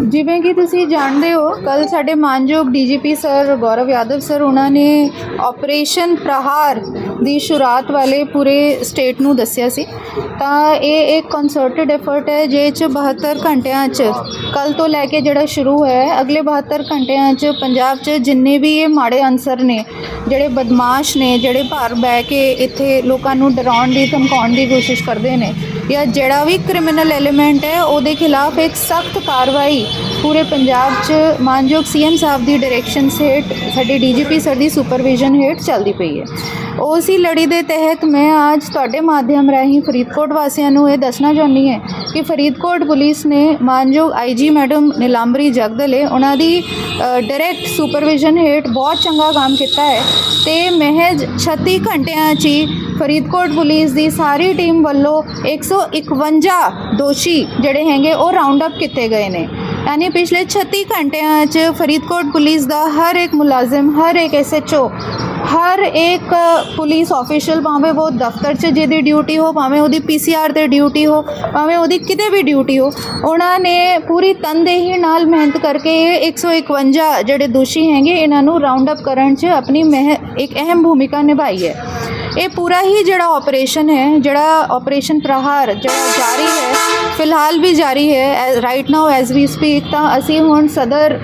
ਜਿਵੇਂ ਕਿ ਤੁਸੀਂ ਜਾਣਦੇ ਹੋ ਕੱਲ ਸਾਡੇ ਮਾਨਯੋਗ DGP sir Gaurav Yadav sir, ਉਹਨਾਂ ਨੇ ਆਪਰੇਸ਼ਨ ਪ੍ਰਹਾਰ ਦੀ ਸ਼ੁਰੂਆਤ ਵਾਲੇ ਪੂਰੇ ਸਟੇਟ ਨੂੰ ਦੱਸਿਆ ਸੀ। ਤਾਂ ਇਹ ਇੱਕ ਕਨਸਰਟਡ ਐਫਰਟ ਹੈ ਜਿਹ ਚ 72 ਘੰਟਿਆਂ ਚ ਕੱਲ ਤੋਂ ਲੈ ਕੇ ਜਿਹੜਾ ਸ਼ੁਰੂ ਹੋਇਆ ਹੈ, ਅਗਲੇ 72 ਘੰਟਿਆਂ ਚ ਪੰਜਾਬ ਚ ਜਿੰਨੇ ਵੀ ਇਹ ਮਾੜੇ ਅਨਸਰ ਨੇ, ਜਿਹੜੇ ਬਦਮਾਸ਼ ਨੇ, ਜਿਹੜੇ ਭਾਰ ਬਹਿ ਕੇ ਇੱਥੇ ਲੋਕਾਂ ਨੂੰ ਡਰਾਉਣ ਦੀ, ਧਮਕਾਉਣ ਦੀ ਕੋਸ਼ਿਸ਼ ਕਰਦੇ ਨੇ ਜਾਂ ਜਿਹੜਾ ਵੀ ਕ੍ਰਿਮੀਨਲ ਐਲੀਮੈਂਟ ਹੈ, ਉਹਦੇ ਖਿਲਾਫ ਇੱਕ ਸਖਤ ਕਾਰਵਾਈ ਪੂਰੇ ਪੰਜਾਬ 'ਚ ਮਾਨਯੋਗ ਸੀਐਮ ਸਾਹਿਬ ਦੀ ਡਾਇਰੈਕਸ਼ਨ ਹੇਠ, ਸਾਡੀ ਡੀਜੀਪੀ ਸਰ ਦੀ ਸੁਪਰਵਿਜ਼ਨ ਹੇਠ ਚੱਲਦੀ ਪਈ ਹੈ। ਉਸੇ ਲੜੀ ਦੇ ਤਹਿਤ ਮੈਂ ਅੱਜ ਤੁਹਾਡੇ ਮਾਧਿਅਮ ਰਾਹੀਂ ਫਰੀਦਕੋਟ ਵਾਸੀਆਂ ਨੂੰ ਇਹ ਦੱਸਣਾ ਚਾਹੁੰਦੀ ਹਾਂ ਕਿ ਫਰੀਦਕੋਟ ਪੁਲਿਸ ਨੇ ਮਾਨਯੋਗ ਆਈਜੀ ਮੈਡਮ ਨਿਲਾਂਬਰੀ ਜਗਦਲੇ, ਉਹਨਾਂ ਦੀ ਡਾਇਰੈਕਟ ਸੁਪਰਵਿਜ਼ਨ ਹੇਠ ਬਹੁਤ ਚੰਗਾ ਕੰਮ ਕੀਤਾ ਹੈ ਤੇ ਮਹਿਜ 36 ਘੰਟਿਆਂ 'ਚ ਹੀ ਫਰੀਦਕੋਟ ਪੁਲਿਸ ਦੀ ਸਾਰੀ ਟੀਮ ਵੱਲੋਂ 151 ਦੋਸ਼ੀ ਜਿਹੜੇ ਹੈਗੇ ਉਹ ਰਾਉਂਡ ਅਪ ਕੀਤੇ ਗਏ ਨੇ। ਯਾਨੀ ਪਿਛਲੇ 36 ਘੰਟਿਆਂ 'ਚ ਫਰੀਦਕੋਟ ਪੁਲਿਸ ਦਾ ਹਰ ਇੱਕ ਮੁਲਾਜ਼ਮ, ਹਰ ਇੱਕ ਐਸਐਚਓ ਹਰ ਇੱਕ ਪੁਲਿਸ ਆਫੀਸ਼ੀਅਲ ਭਾਵੇਂ ਉਹ ਦਫ਼ਤਰ 'ਚ ਜਿਹਦੀ ਡਿਊਟੀ ਹੋ, ਭਾਵੇਂ ਉਹਦੀ ਪੀਸੀਆਰ ਤੇ ਡਿਊਟੀ ਹੋ, ਭਾਵੇਂ ਉਹਦੀ ਕਿਤੇ ਵੀ ਡਿਊਟੀ ਹੋ, ਉਹਨਾਂ ਨੇ ਪੂਰੀ ਤਨਦੇਹੀ ਨਾਲ ਮਿਹਨਤ ਕਰਕੇ ਇਹ 151 ਜਿਹੜੇ ਦੋਸ਼ੀ ਹੈਗੇ, ਇਹਨਾਂ ਨੂੰ ਰਾਉਂਡ ਅਪ ਕਰਨ 'ਚ ਆਪਣੀ ਮਹਿ, ਇੱਕ ਅਹਿਮ ਭੂਮਿਕਾ ਨਿਭਾਈ ਹੈ। ਇਹ ਪੂਰਾ ਹੀ ਜਿਹੜਾ ਆਪਰੇਸ਼ਨ ਹੈ, ਜਿਹੜਾ ਆਪਰੇਸ਼ਨ ਪ੍ਰਹਾਰ ਜਿਹੜਾ ਜਾਰੀ ਹੈ, ਫਿਲਹਾਲ ਵੀ ਜਾਰੀ ਹੈ right now as we speak ਤਾਂ ਅਸੀਂ ਹੁਣ ਸਦਰ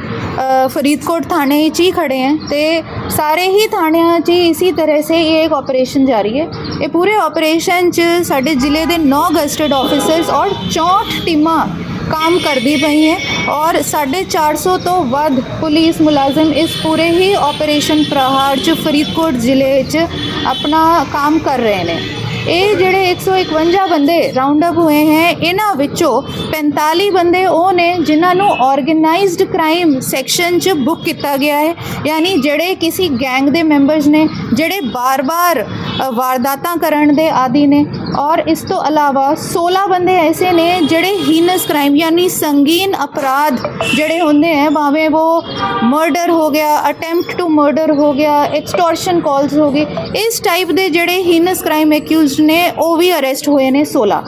ਫਰੀਦਕੋਟ ਥਾਣੇ ही ਹੀ खड़े हैं तो ਸਾਰੇ ਹੀ ਥਾਣਿਆਂ 'ਚ ਇਸੇ ਤਰ੍ਹਾਂ ਸੇ ਇਹ ਇੱਕ ਆਪਰੇਸ਼ਨ ਜਾਰੀ ਹੈ। ਇਹ ਪੂਰੇ ਆਪਰੇਸ਼ਨ 'ਚ ਸਾਡੇ ਜ਼ਿਲ੍ਹੇ ਦੇ 9 ਗਸਟਡ ਆਫੀਸਰਸ ਔਰ 64 ਟੀਮਾਂ ਕੰਮ ਕਰਦੀ ਪਈ ਹੈ ਔਰ 450 ਤੋਂ ਵੱਧ ਪੁਲਿਸ ਮੁਲਾਜ਼ਮ ਇਸ ਪੂਰੇ ਹੀ ਆਪਰੇਸ਼ਨ ਪ੍ਰਹਾਰ 'ਚ ਫਰੀਦਕੋਟ ਜ਼ਿਲ੍ਹੇ 'ਚ ਆਪਣਾ ਕੰਮ ਕਰ ਰਹੇ ਨੇ। ਇਹ ਜਿਹੜੇ 151 ਬੰਦੇ ਰਾਉਂਡ ਅਪ ਹੋਏ ਹੈ, ਇਹਨਾਂ ਵਿੱਚੋਂ 45 ਬੰਦੇ ਉਹ ਨੇ ਜਿਨ੍ਹਾਂ ਨੂੰ ਆਰਗੇਨਾਈਜ਼ਡ ਕ੍ਰਾਈਮ ਸੈਕਸ਼ਨ 'ਚ ਬੁੱਕ ਕੀਤਾ ਗਿਆ ਹੈ। ਯਾਨੀ ਜਿਹੜੇ ਕਿਸੇ ਗੈਂਗ ਦੇ ਮੈਂਬਰਸ ਨੇ, ਜਿਹੜੇ ਬਾਰ-ਬਾਰ ਵਾਰਦਾਤਾਂ ਕਰਨ ਦੇ ਆਦੀ ਨੇ ਔਰ ਇਸ ਤੋਂ ਇਲਾਵਾ 16 ਬੰਦੇ ਐਸੇ ਨੇ ਜਿਹੜੇ ਹੀਨਸ ਕ੍ਰਾਈਮ ਯਾਨੀ ਸੰਗੀਨ ਅਪਰਾਧ ਜਿਹੜੇ ਹੁੰਦੇ ਹੈ ਭਾਵੇਂ ਉਹ ਮਰਡਰ ਹੋ ਗਿਆ ਅਟੈਂਪਟ ਟੂ ਮਰਡਰ ਹੋ ਗਿਆ ਐਕਸਟੋਰਸ਼ਨ ਕਾਲਸ ਹੋ ਗਈ ਇਸ ਟਾਈਪ ਦੇ ਜਿਹੜੇ ਹੀਨਸ ਕ੍ਰਾਈਮ ਅਕਿਊਜ਼ਡ ਨੇ, ਉਹ ਵੀ ਅਰੈਸਟ ਹੋਏ ਨੇ 16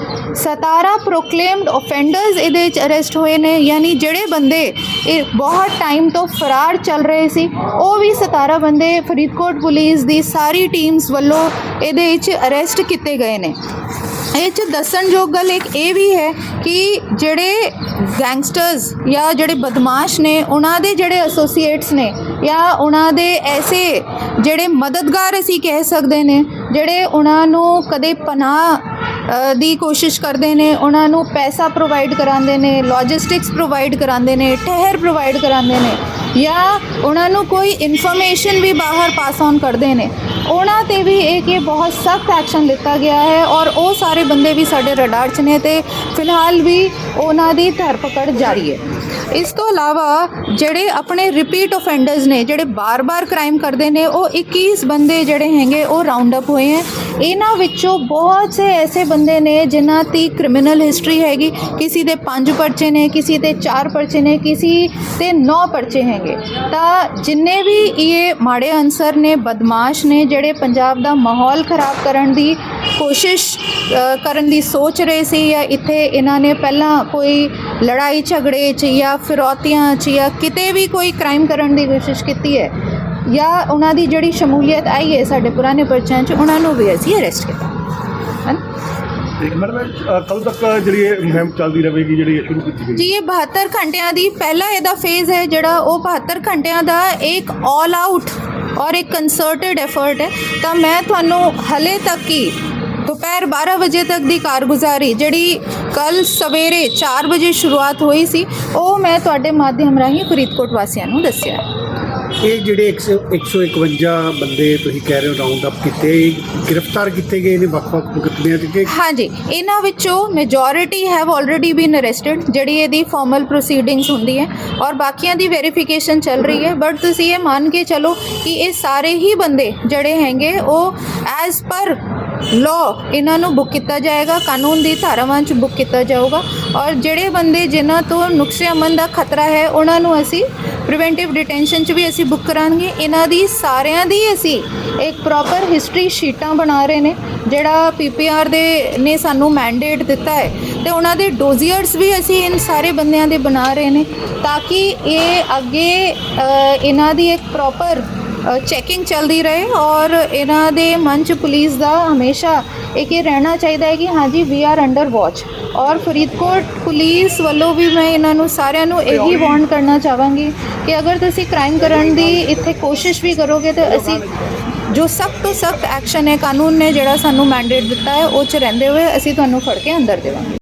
17 ਪ੍ਰੋਕਲੇਮਡ ਆਫੈਂਡਰਸ ਇਹਦੇ ਵਿੱਚ ਅਰੈਸਟ ਹੋਏ ਨੇ, ਯਾਨੀ ਜਿਹੜੇ ਬੰਦੇ ਇਹ ਬਹੁਤ ਟਾਈਮ ਤੋਂ ਫਰਾਰ ਚੱਲ ਰਹੇ ਸੀ, ਉਹ ਵੀ 17 ਬੰਦੇ ਫਰੀਦਕੋਟ ਪੁਲਿਸ ਦੀ ਸਾਰੀ ਟੀਮਸ ਵੱਲੋਂ ਇਹਦੇ ਵਿੱਚ ਅਰੈਸਟ ਕੀਤੇ ਗਏ ਨੇ। ਇਹ ਚ ਦੱਸਣਯੋਗ ਗੱਲ ਇੱਕ ਇਹ ਵੀ ਹੈ ਕਿ ਜਿਹੜੇ ਗੈਂਗਸਟਰਸ ਜਾਂ ਜਿਹੜੇ ਬਦਮਾਸ਼ ਨੇ, ਉਹਨਾਂ ਦੇ ਜਿਹੜੇ ਐਸੋਸੀਏਟਸ ਨੇ ਜਾਂ ਉਹਨਾਂ ਦੇ ਐਸੇ ਜਿਹੜੇ ਮਦਦਗਾਰ ਅਸੀਂ ਕਹਿ ਸਕਦੇ ਨੇ, ਜਿਹੜੇ ਉਹਨਾਂ ਨੂੰ ਕਦੇ ਪਨਾਹ ਦੀ ਕੋਸ਼ਿਸ਼ ਕਰਦੇ ਨੇ, ਉਹਨਾਂ ਨੂੰ ਪੈਸਾ ਪ੍ਰੋਵਾਈਡ ਕਰਾਉਂਦੇ ਨੇ ਲੌਜਿਸਟਿਕਸ ਪ੍ਰੋਵਾਈਡ ਕਰਾਉਂਦੇ ਨੇ, ਠਹਿਰ ਪ੍ਰੋਵਾਈਡ ਕਰਾਉਂਦੇ ਨੇ ਜਾਂ ਉਹਨਾਂ ਨੂੰ ਕੋਈ ਇਨਫੋਰਮੇਸ਼ਨ ਵੀ ਬਾਹਰ ਪਾਸ ਔਨ ਕਰਦੇ ਨੇ, ਉਹਨਾਂ ਤੇ ਵੀ ਇਹ ਕਿ ਬਹੁਤ ਸਖਤ ਐਕਸ਼ਨ ਲਿੱਤਾ ਗਿਆ ਹੈ ਔਰ ਉਹ ਸਾਰੇ ਬੰਦੇ ਵੀ ਸਾਡੇ ਰਡਾਰ 'ਚ ਨੇ ਤੇ ਫਿਲਹਾਲ ਵੀ ਉਹਨਾਂ ਦੀ ਧਰਪਕੜ ਜਾਰੀ ਹੈ। ਇਸ ਤੋਂ ਇਲਾਵਾ ਜਿਹੜੇ ਆਪਣੇ ਰਿਪੀਟ ਆਫੈਂਡਰਸ ਨੇ, ਜਿਹੜੇ ਬਾਰ-ਬਾਰ ਕ੍ਰਾਈਮ ਕਰਦੇ ਨੇ, ਉਹ 21 ਬੰਦੇ ਜਿਹੜੇ ਹੈਗੇ ਉਹ ਰਾਉਂਡ ਅਪ ਹੋਏ ਹੈ। ਇਹਨਾਂ ਵਿੱਚੋਂ ਬਹੁਤ ਸੇ ਐਸੇ ਬੰਦੇ ਨੇ ਜਿਨ੍ਹਾਂ ਦੀ ਕ੍ਰਿਮੀਨਲ ਹਿਸਟਰੀ ਹੈਗੀ, ਕਿਸੇ ਦੇ 5 ਪਰਚੇ ਨੇ, ਕਿਸੇ ਦੇ 4 ਪਰਚੇ ਨੇ, ਕਿਸੇ ਤੇ 9 ਪਰਚੇ ਹੈਗੇ। ਤਾਂ ਜਿੰਨੇ ਵੀ ਇਹ ਮਾੜੇ ਅਨਸਰ ਨੇ, ਬਦਮਾਸ਼ ਨੇ, ਜਿਹੜੇ ਪੰਜਾਬ ਦਾ ਮਾਹੌਲ ਖਰਾਬ ਕਰਨ ਦੀ ਕੋਸ਼ਿਸ਼ ਕਰਨ ਦੀ ਸੋਚ ਰਹੇ ਸੀ ਜਾਂ ਇੱਥੇ ਇਹਨਾਂ ਨੇ ਪਹਿਲਾਂ ਕੋਈ ਲੜਾਈ ਝਗੜੇ 'ਚ ਜਾਂ ਫਿਰੌਤੀਆਂ 'ਚ ਜਾਂ ਕਿਤੇ ਵੀ ਕੋਈ ਕ੍ਰਾਈਮ ਕਰਨ ਦੀ ਕੋਸ਼ਿਸ਼ ਕੀਤੀ ਹੈ, ਜਾਂ ਉਹਨਾਂ ਦੀ ਜਿਹੜੀ ਸ਼ਮੂਲੀਅਤ ਆਈ ਹੈ ਸਾਡੇ ਪੁਰਾਣੇ ਪਰਚਿਆਂ 'ਚ, ਉਹਨਾਂ ਨੂੰ ਵੀ ਅਸੀਂ ਅਰੈਸਟ ਕੀਤਾ। ਤੇ ਮੈਡਮ ਕੱਲ ਤੱਕ ਜਿਹੜੀ ਇਹ ਮੁਹਿੰਮ ਚੱਲਦੀ ਰਹੇਗੀ, ਜਿਹੜੀ ਸ਼ੁਰੂ ਕੀਤੀ ਗਈ? ਜੀ, ਇਹ 72 ਘੰਟਿਆਂ ਦੀ ਪਹਿਲਾ ਇਹਦਾ ਫੇਜ਼ ਹੈ, ਜਿਹੜਾ ਉਹ 72 ਘੰਟਿਆਂ ਦਾ ਇੱਕ ਆਲ ਆਊਟ ਔਰ ਇੱਕ ਕੰਸਰਟਡ ਐਫਰਟ ਹੈ। ਤਾਂ ਮੈਂ ਤੁਹਾਨੂੰ ਹਲੇ ਤੱਕ ਹੀ ਦੁਪਹਿਰ 12 ਵਜੇ ਤੱਕ ਦੀ ਕਾਰਗੁਜ਼ਾਰੀ, ਜਿਹੜੀ ਕੱਲ ਸਵੇਰੇ 4 ਵਜੇ ਸ਼ੁਰੂਆਤ ਹੋਈ ਸੀ, ਉਹ ਮੈਂ ਤੁਹਾਡੇ ਮਾਧਿਅਮ ਰਾਹੀਂ ਫਰੀਦਕੋਟ ਵਾਸੀਆਂ ਨੂੰ ਦੱਸਿਆ ਇਹ ਜਿਹੜੇ 100 151 ਬੰਦੇ ਤੁਸੀਂ ਕਹਿ ਰਹੇ ਹੋ ਰਾਉਂਡ ਅਪ ਕੀਤੇ ਗ੍ਰਿਫਤਾਰ ਕੀਤੇ ਗਏ ਨੇ ਵੱਖ-ਵੱਖ ਮੁਕੱਦਮਿਆਂ 'ਚ ਹਾਂਜੀ, ਇਹਨਾਂ ਵਿੱਚੋਂ majority have already been arrested ਜਿਹੜੀ ਇਹਦੀ ਫਾਰਮਲ ਪ੍ਰੋਸੀਡਿੰਗਸ ਹੁੰਦੀ ਹੈ, ਔਰ ਬਾਕੀਆਂ ਦੀ ਵੈਰੀਫਿਕੇਸ਼ਨ ਚੱਲ ਰਹੀ ਹੈ ਬਟ ਤੁਸੀਂ ਇਹ ਮੰਨ ਕੇ ਚਲੋ ਕਿ ਇਹ ਸਾਰੇ ਹੀ ਬੰਦੇ ਜਿਹੜੇ ਹੈਗੇ, ਉਹ ਐਜ਼ ਪਰ ਲਾਅ ਇਹਨਾਂ ਨੂੰ ਬੁੱਕ ਕੀਤਾ ਜਾਏਗਾ, ਕਾਨੂੰਨ ਦੀ ਧਾਰਾਵਾਂ 'ਚ ਬੁੱਕ ਕੀਤਾ ਜਾਊਗਾ। ਔਰ ਜਿਹੜੇ ਬੰਦੇ ਜਿਨ੍ਹਾਂ ਤੋਂ ਨੁਕਸੇ ਅਮਨ ਦਾ ਖਤਰਾ ਹੈ, ਉਹਨਾਂ ਨੂੰ ਅਸੀਂ ਪ੍ਰੀਵੈਂਟਿਵ ਡਿਟੈਂਸ਼ਨ 'ਚ ਵੀ ਅਸੀਂ ਬੁੱਕ ਕਰਾਂਗੇ। ਇਹਨਾਂ ਦੀ ਸਾਰਿਆਂ ਦੀ ਅਸੀਂ ਇੱਕ ਪ੍ਰੋਪਰ ਹਿਸਟਰੀ ਸ਼ੀਟਾਂ ਬਣਾ ਰਹੇ ਨੇ, ਜਿਹੜਾ ਪੀਪੀਆਰ ਦੇ ਨੇ ਸਾਨੂੰ ਮੈਂਡੇਟ ਦਿੱਤਾ ਹੈ। ਤੇ ਉਹਨਾਂ ਦੇ ਡੋਜ਼ੀਅਰਸ ਵੀ ਅਸੀਂ ਇਨ ਸਾਰੇ ਬੰਦਿਆਂ ਦੇ ਬਣਾ ਰਹੇ ਨੇ, ਤਾਂ ਕਿ ਇਹ ਅੱਗੇ ਇਹਨਾਂ ਦੀ ਇੱਕ ਪ੍ਰੋਪਰ ਚੈਕਿੰਗ ਚੱਲਦੀ ਰਹੇ ਔਰ ਇਹਨਾਂ ਦੇ ਮਨ 'ਚ ਪੁਲਿਸ ਦਾ ਹਮੇਸ਼ਾ ਇੱਕ ਇਹ ਰਹਿਣਾ ਚਾਹੀਦਾ ਹੈ ਕਿ ਹਾਂਜੀ ਵੀ ਆਰ ਅੰਡਰ ਵਾਚ ਔਰ ਫਰੀਦਕੋਟ ਪੁਲਿਸ ਵੱਲੋਂ ਵੀ ਮੈਂ ਇਹਨਾਂ ਨੂੰ ਸਾਰਿਆਂ ਨੂੰ ਇਹੀ ਵਾਰਨ ਕਰਨਾ ਚਾਹਾਂਗੀ ਕਿ ਅਗਰ ਤੁਸੀਂ ਕ੍ਰਾਈਮ ਕਰਨ ਦੀ ਇੱਥੇ ਕੋਸ਼ਿਸ਼ ਵੀ ਕਰੋਗੇ ਤਾਂ ਅਸੀਂ ਜੋ ਸਖਤ ਤੋਂ ਸਖਤ ਐਕਸ਼ਨ ਹੈ ਕਾਨੂੰਨ ਨੇ ਜਿਹੜਾ ਸਾਨੂੰ ਮੈਂਡੇਟ ਦਿੱਤਾ ਹੈ ਉਹ ਚ ਰਹਿੰਦੇ ਹੋਏ ਅਸੀਂ ਤੁਹਾਨੂੰ ਫੜ ਕੇ ਅੰਦਰ ਦੇਵਾਂਗੇ।